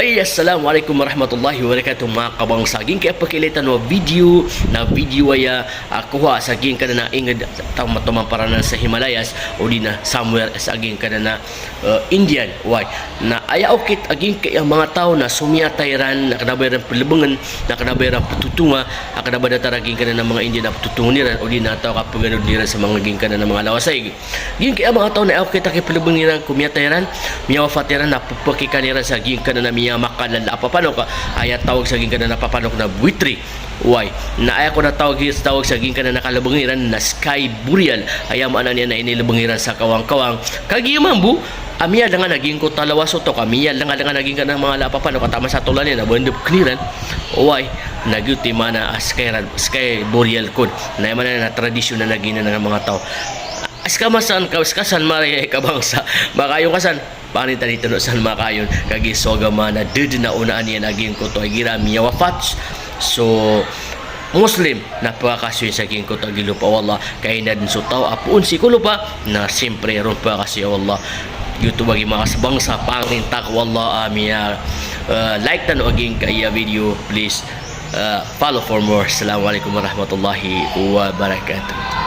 Ay, assalamualaikum warahmatullahi wabarakatuh mga kabang saging. Kaya pakilitan mo video na video ay uh, kuha saging ka na na ingad tamatumang paranan sa Himalayas o di na somewhere saging ka na na uh, Indian. Why? Na ayaw kit aging kay mga tao na sumiatayran na kadabay ran pilibangan na kadabay ran patutunga na kadabay na taraging ka na mga Indian na patutunga niran o di na tao kapaganod niran sa mga ging ka na mga lawasay. Ging kay ang mga tao na ayaw kit kay pilibangan niran kumiatayran miyaw fatiran na pupakikan niran sa ging ka na na miya makalala. Papanok ka ay tawag sa ging ka na napapanok na buitri. Why? Na ay ako na tawag tawag sa ging ka na nakalabangiran na sky burial. Ay man niya na inilabangiran sa kawang-kawang. Kagiyamambu Amiya lang nga naging ko talawa to kamiya lang nga naging ka ng mga lapapan o katama sa tulan niya na buwan kniran. Why? Nagyuti man na sky, sky burial code na man na tradisyon na naging na ng mga tao. Askamasan kaskasan mari kabangsa. Makayo kasan panita dito no san makayon kagi soga mana did na unaan niya naging ko to gira miya wafat. So Muslim na pakasyo sa king ko tagilo pa wala kay na din so tao apun si kulo pa na siyempre ron pa kasi wala YouTube bagi mga sabang sa pangin tak wala amiya uh, like tan aging kaya video please uh, follow for more. Assalamualaikum warahmatullahi wabarakatuh